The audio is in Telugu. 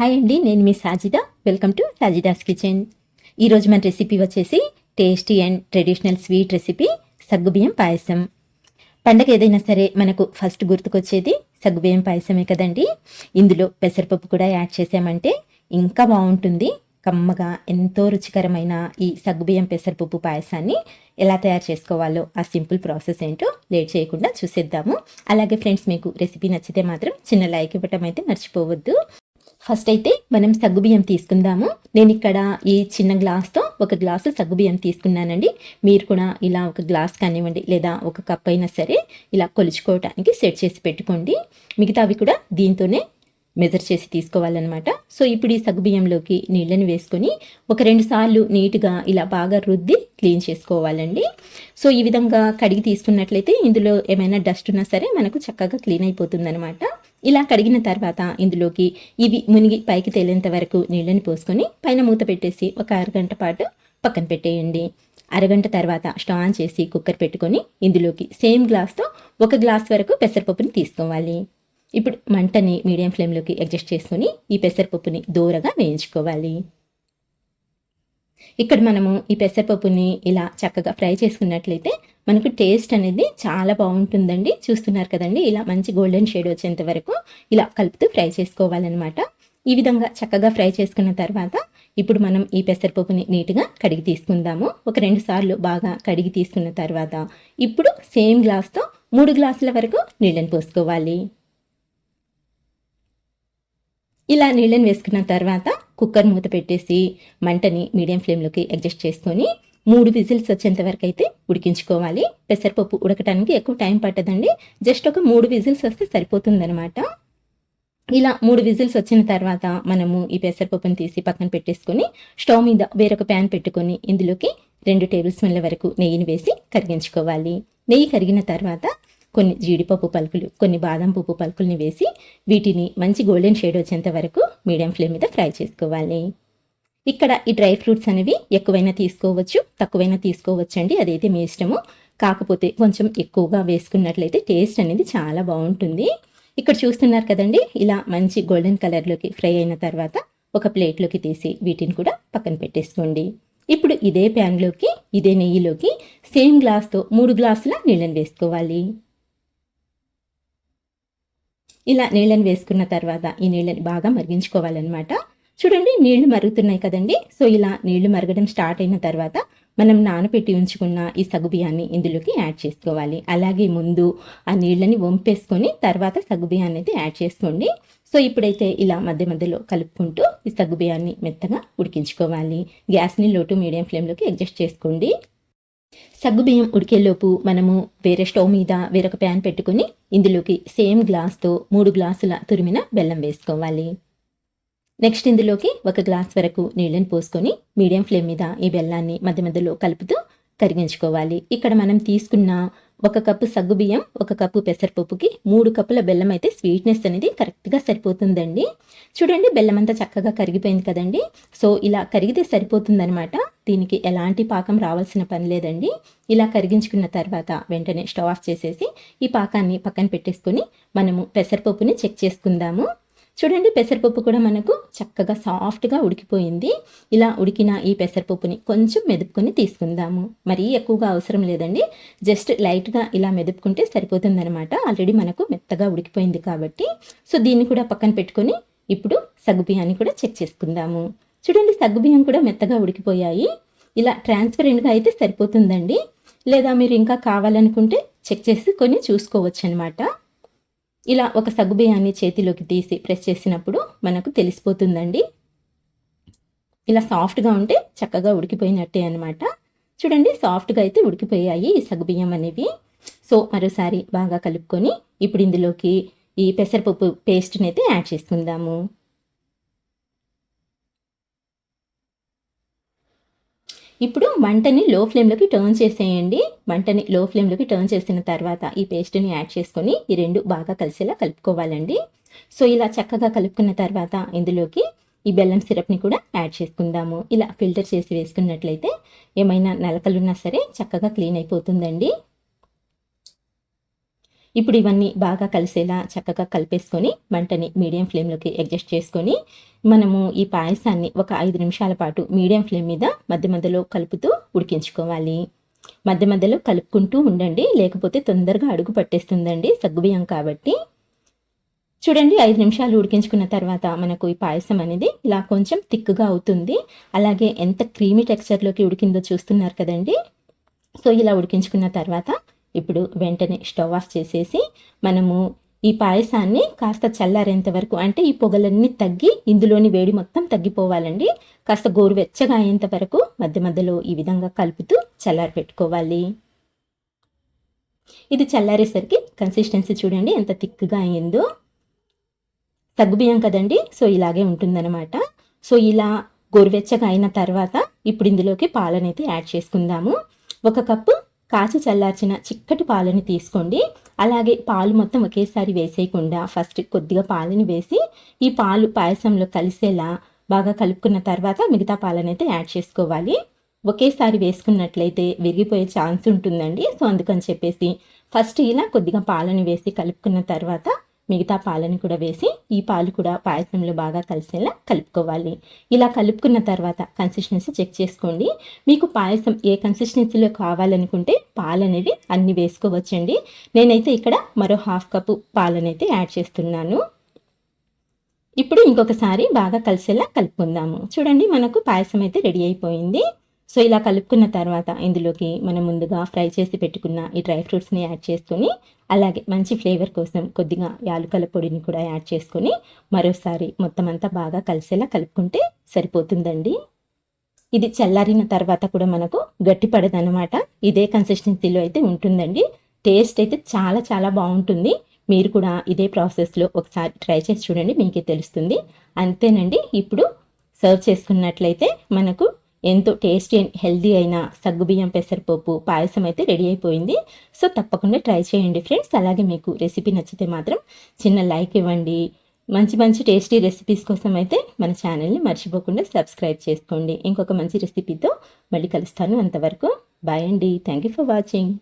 హాయ్ అండి నేను మీ Sajida. Welcome to Sajida's kitchen. ఈరోజు మన రెసిపీ వచ్చేసి tasty and traditional sweet recipe సగ్గుబియ్యం పాయసం. పండగ ఏదైనా సరే మనకు ఫస్ట్ గుర్తుకొచ్చేది సగ్గుబియ్యం పాయసమే కదండి. ఇందులో పెసరపప్పు కూడా యాడ్ చేసామంటే ఇంకా బాగుంటుంది. కమ్మగా ఎంతో రుచికరమైన ఈ సగ్గుబియ్యం పెసరపప్పు పాయసాన్ని ఎలా తయారు చేసుకోవాలో ఆ సింపుల్ ప్రాసెస్ ఏంటో లేట్ చేయకుండా చూసేద్దాము. అలాగే ఫ్రెండ్స్ మీకు రెసిపీ నచ్చితే మాత్రం చిన్న లైక్ ఇవ్వటం అయితే మర్చిపోవద్దు. ఫస్ట్ అయితే మనం సగ్గుబియ్యం తీసుకుందాము. నేను ఇక్కడ ఈ చిన్న గ్లాస్తో ఒక గ్లాసు సగ్గుబియ్యం తీసుకున్నానండి. మీరు కూడా ఇలా ఒక గ్లాస్ కానివ్వండి లేదా ఒక కప్ అయినా సరే ఇలా కొలుచుకోవటానికి సెట్ చేసి పెట్టుకోండి. మిగతావి కూడా దీంతోనే మెజర్ చేసి తీసుకోవాలన్నమాట. సో ఇప్పుడు ఈ సగ్గుబియ్యంలోకి నీళ్ళని వేసుకొని ఒక రెండు సార్లు నీట్గా ఇలా బాగా రుద్ది క్లీన్ చేసుకోవాలండి. సో ఈ విధంగా కడిగి తీసుకున్నట్లయితే ఇందులో ఏమైనా డస్ట్ ఉన్నా సరే మనకు చక్కగా క్లీన్ అయిపోతుందన్నమాట. ఇలా కడిగిన తర్వాత ఇందులోకి ఇవి మునిగి పైకి తేలేంత వరకు నీళ్ళని పోసుకొని పైన మూత పెట్టేసి ఒక అరగంట పాటు పక్కన పెట్టేయండి. అరగంట తర్వాత స్టవ్ ఆన్ చేసి కుక్కర్ పెట్టుకొని ఇందులోకి సేమ్ గ్లాస్తో ఒక గ్లాస్ వరకు పెసరపప్పుని తీసుకోవాలి. ఇప్పుడు మంటని మీడియం ఫ్లేమ్లోకి అడ్జస్ట్ చేసుకొని ఈ పెసరపప్పుని దూరగా వేయించుకోవాలి. ఇక్కడ మనము ఈ పెసరపప్పుని ఇలా చక్కగా ఫ్రై చేసుకున్నట్లయితే మనకు టేస్ట్ అనేది చాలా బాగుంటుందండి. చూస్తున్నారు కదండి ఇలా మంచి గోల్డెన్ షేడ్ వచ్చేంత వరకు ఇలా కలుపుతూ ఫ్రై చేసుకోవాలన్నమాట. ఈ విధంగా చక్కగా ఫ్రై చేసుకున్న తర్వాత ఇప్పుడు మనం ఈ పెసరపప్పుని నీట్గా కడిగి తీసుకుందాము. ఒక రెండు సార్లు బాగా కడిగి తీసుకున్న తర్వాత ఇప్పుడు సేమ్ గ్లాస్తో మూడు గ్లాసుల వరకు నీళ్ళని పోసుకోవాలి. ఇలా నీళ్ళని వేసుకున్న తర్వాత కుక్కర్ మూత పెట్టేసి మంటని మీడియం ఫ్లేమ్లోకి అడ్జస్ట్ చేసుకొని మూడు విజిల్స్ వచ్చేంత వరకు అయితే ఉడికించుకోవాలి. పెసరపప్పు ఉడకటానికి ఎక్కువ టైం పట్టదండి. జస్ట్ ఒక మూడు విజిల్స్ వస్తే సరిపోతుందనమాట ఇలా మూడు విజిల్స్ వచ్చిన తర్వాత మనము ఈ పెసరపప్పుని తీసి పక్కన పెట్టేసుకొని స్టవ్ మీద వేరొక ప్యాన్ పెట్టుకొని ఇందులోకి రెండు టేబుల్ స్పూన్ల వరకు నెయ్యిని వేసి కరిగించుకోవాలి. నెయ్యి కరిగిన తర్వాత కొన్ని జీడిపప్పు పలుకులు కొన్ని బాదం పప్పు పలుకుల్ని వేసి వీటిని మంచి గోల్డెన్ షేడ్ వచ్చేంత వరకు మీడియం ఫ్లేమ్ మీద ఫ్రై చేసుకోవాలి. ఇక్కడ ఈ డ్రై ఫ్రూట్స్ అనేవి ఎక్కువైనా తీసుకోవచ్చు తక్కువైనా తీసుకోవచ్చు అండి. అదైతే మీ ఇష్టము. కాకపోతే కొంచెం ఎక్కువగా వేసుకున్నట్లయితే టేస్ట్ అనేది చాలా బాగుంటుంది. ఇక్కడ చూస్తున్నారు కదండి ఇలా మంచి గోల్డెన్ కలర్లోకి ఫ్రై అయిన తర్వాత ఒక ప్లేట్లోకి తీసి వీటిని కూడా పక్కన పెట్టేసుకోండి. ఇప్పుడు ఇదే ప్యాన్లోకి ఇదే నెయ్యిలోకి సేమ్ గ్లాస్తో మూడు గ్లాసుల నీళ్ళని వేసుకోవాలి. ఇలా నీళ్ళని వేసుకున్న తర్వాత ఈ నీళ్ళని బాగా మరిగించుకోవాలన్నమాట. చూడండి నీళ్ళు మరుగుతున్నాయి కదండి. సో ఇలా నీళ్ళు మరగడం స్టార్ట్ అయిన తర్వాత మనం నానబెట్టి ఉంచుకున్న ఈ సగుబియ్యాన్ని ఇందులోకి యాడ్ చేసుకోవాలి. అలాగే ముందు ఆ నీళ్ళని వంపేసుకొని తర్వాత సగుబియ్యాన్ని అయితే యాడ్ చేసుకోండి. సో ఇప్పుడైతే ఇలా మధ్య మధ్యలో కలుపుకుంటూ ఈ సగ్గు బియ్యాన్ని మెత్తగా ఉడికించుకోవాలి. గ్యాస్ని లోటు మీడియం ఫ్లేమ్లోకి అడ్జస్ట్ చేసుకోండి. సగ్గుబియ్యం ఉడికేలోపు మనము వేరే స్టవ్ మీద వేరొక ప్యాన్ పెట్టుకుని ఇందులోకి సేమ్ గ్లాస్తో మూడు గ్లాసుల తురిమిన బెల్లం వేసుకోవాలి. నెక్స్ట్ ఇందులోకి ఒక గ్లాస్ వరకు నీళ్ళని పోసుకొని మీడియం ఫ్లేమ్ మీద ఈ బెల్లాన్ని మధ్య మధ్యలో కలుపుతూ కరిగించుకోవాలి. ఇక్కడ మనం తీసుకున్న ఒక కప్పు సగ్గుబియ్యం ఒక కప్పు పెసరపప్పుకి మూడు కప్పుల బెల్లం అయితే స్వీట్నెస్ అనేది కరెక్ట్గా సరిపోతుందండి. చూడండి బెల్లం అంతా చక్కగా కరిగిపోయింది కదండి. సో ఇలా కరిగితే సరిపోతుందనమాట దీనికి ఎలాంటి పాకం రావాల్సిన పని లేదండి. ఇలా కరిగించుకున్న తర్వాత వెంటనే స్టవ్ ఆఫ్ చేసేసి ఈ పాకాన్ని పక్కన పెట్టేసుకొని మనము పెసరపప్పుని చెక్ చేసుకుందాము. చూడండి పెసరపప్పు కూడా మనకు చక్కగా సాఫ్ట్గా ఉడికిపోయింది. ఇలా ఉడికిన ఈ పెసరపప్పుని కొంచెం మెదుపుకొని తీసుకుందాము. మరీ ఎక్కువగా అవసరం లేదండి. జస్ట్ లైట్గా ఇలా మెదుపుకుంటే సరిపోతుందనమాట ఆల్రెడీ మనకు మెత్తగా ఉడికిపోయింది కాబట్టి. సో దీన్ని కూడా పక్కన పెట్టుకొని ఇప్పుడు సగ్గుబియ్యాన్ని కూడా చెక్ చేసుకుందాము. చూడండి సగ్గుబియ్యం కూడా మెత్తగా ఉడికిపోయాయి. ఇలా ట్రాన్స్పరెంట్గా అయితే సరిపోతుందండి. లేదా మీరు ఇంకా కావాలనుకుంటే చెక్ చేసి కొన్ని చూసుకోవచ్చు అనమాట ఇలా ఒక సగ్గుబియ్యాన్ని చేతిలోకి తీసి ప్రెస్ చేసినప్పుడు మనకు తెలిసిపోతుందండి. ఇలా సాఫ్ట్గా ఉంటే చక్కగా ఉడికిపోయినట్టే అనమాట చూడండి సాఫ్ట్గా అయితే ఉడికిపోయాయి ఈ సగ్గుబియ్యం అనేవి. సో మరోసారి బాగా కలుపుకొని ఇప్పుడు ఇందులోకి ఈ పెసరపప్పు పేస్ట్ని అయితే యాడ్ చేసుకుందాము. ఇప్పుడు మంటని లో ఫ్లేమ్లోకి టర్న్ చేసేయండి. మంటని లో ఫ్లేమ్లోకి టర్న్ చేసిన తర్వాత ఈ పేస్ట్ని యాడ్ చేసుకొని ఈ రెండు బాగా కలిసేలా కలుపుకోవాలండి. సో ఇలా చక్కగా కలుపుకున్న తర్వాత ఇందులోకి ఈ బెల్లం సిరప్ని కూడా యాడ్ చేసుకుందాము. ఇలా ఫిల్టర్ చేసి వేసుకున్నట్లయితే ఏమైనా నలకలున్నా సరే చక్కగా క్లీన్ అయిపోతుందండి. ఇప్పుడు ఇవన్నీ బాగా కలిసేలా చక్కగా కలిపేసుకొని మంటని మీడియం ఫ్లేమ్లోకి అడ్జస్ట్ చేసుకొని మనము ఈ పాయసాన్ని ఒక ఐదు నిమిషాల పాటు మీడియం ఫ్లేమ్ మీద మధ్య మధ్యలో కలుపుతూ ఉడికించుకోవాలి. మధ్య మధ్యలో కలుపుకుంటూ ఉండండి లేకపోతే తొందరగా అడుగు పట్టేస్తుందండి సగ్గుబియ్యం కాబట్టి. చూడండి ఐదు నిమిషాలు ఉడికించుకున్న తర్వాత మనకు ఈ పాయసం అనేది ఇలా కొంచెం థిక్గా అవుతుంది. అలాగే ఎంత క్రీమీ టెక్స్చర్లోకి ఉడికిందో చూస్తున్నారు కదండి. సో ఇలా ఉడికించుకున్న తర్వాత ఇప్పుడు వెంటనే స్టవ్ ఆఫ్ చేసేసి మనము ఈ పాయసాన్ని కాస్త చల్లారేంత వరకు అంటే ఈ పొగలన్నీ తగ్గి ఇందులోని వేడి మొత్తం తగ్గిపోవాలండి. కాస్త గోరువెచ్చగా అయ్యేంత వరకు మధ్య మధ్యలో ఈ విధంగా కలుపుతూ చల్లారి పెట్టుకోవాలి. ఇది చల్లారేసరికి కన్సిస్టెన్సీ చూడండి ఎంత థిక్గా అయ్యిందో. తగ్గుబియ్యం కదండి సో ఇలాగే ఉంటుందన్నమాట. సో ఇలా గోరువెచ్చగా అయిన తర్వాత ఇప్పుడు ఇందులోకి పాలనైతే యాడ్ చేసుకుందాము. ఒక కప్పు కాచి చల్లార్చిన చిక్కటి పాలని తీసుకోండి. అలాగే పాలు మొత్తం ఒకేసారి వేసేయకుండా ఫస్ట్ కొద్దిగా పాలని వేసి ఈ పాలు పాయసంలో కలిసేలా బాగా కలుపుకున్న తర్వాత మిగతా పాలనైతే యాడ్ చేసుకోవాలి. ఒకేసారి వేసుకున్నట్లయితే విరిగిపోయే ఛాన్స్ ఉంటుందండి. సో అందుకని చెప్పేసి ఫస్ట్ ఇలా కొద్దిగా పాలని వేసి కలుపుకున్న తర్వాత మిగతా పాలని కూడా వేసి ఈ పాలు కూడా పాయసంలో బాగా కలిసేలా కలుపుకోవాలి. ఇలా కలుపుకున్న తర్వాత కన్సిస్టెన్సీ చెక్ చేసుకోండి. మీకు పాయసం ఏ కన్సిస్టెన్సీలో కావాలనుకుంటే పాలు అనేవి అన్ని వేసుకోవచ్చండి. నేనైతే ఇక్కడ మరో హాఫ్ కప్పు పాలనైతే యాడ్ చేస్తున్నాను. ఇప్పుడు ఇంకొకసారి బాగా కలిసేలా కలుపుకుందాము. చూడండి మనకు పాయసం అయితే రెడీ అయిపోయింది. సో ఇలా కలుపుకున్న తర్వాత ఇందులోకి మనం ముందుగా ఫ్రై చేసి పెట్టుకున్న ఈ డ్రై ఫ్రూట్స్ని యాడ్ చేసుకొని అలాగే మంచి ఫ్లేవర్ కోసం కొద్దిగా యాలుకల పొడిని కూడా యాడ్ చేసుకొని మరోసారి మొత్తం అంతా బాగా కలిసేలా కలుపుకుంటే సరిపోతుందండి. ఇది చల్లారిన తర్వాత కూడా మనకు గట్టిపడదనమాట ఇదే కన్సిస్టెన్సీలో అయితే ఉంటుందండి. టేస్ట్ అయితే చాలా చాలా బాగుంటుంది. మీరు కూడా ఇదే ప్రాసెస్లో ఒకసారి ట్రై చేసి చూడండి మీకే తెలుస్తుంది. అంతేనండి. ఇప్పుడు సర్వ్ చేసుకున్నట్లయితే మనకు ఎంతో టేస్టీ అండ్ హెల్దీ అయిన సగ్గుబియ్యం పెసరపప్పు పాయసం అయితే రెడీ అయిపోయింది. సో తప్పకుండా ట్రై చేయండి ఫ్రెండ్స్. అలాగే మీకు రెసిపీ నచ్చితే మాత్రం చిన్న లైక్ ఇవ్వండి. మంచి మంచి టేస్టీ రెసిపీస్ కోసం అయితే మన ఛానల్ని మర్చిపోకుండా సబ్స్క్రైబ్ చేసుకోండి. ఇంకొక మంచి రెసిపీతో మళ్ళీ కలుస్తాను అంతవరకు. బాయ్ అండి. Thank you for watching.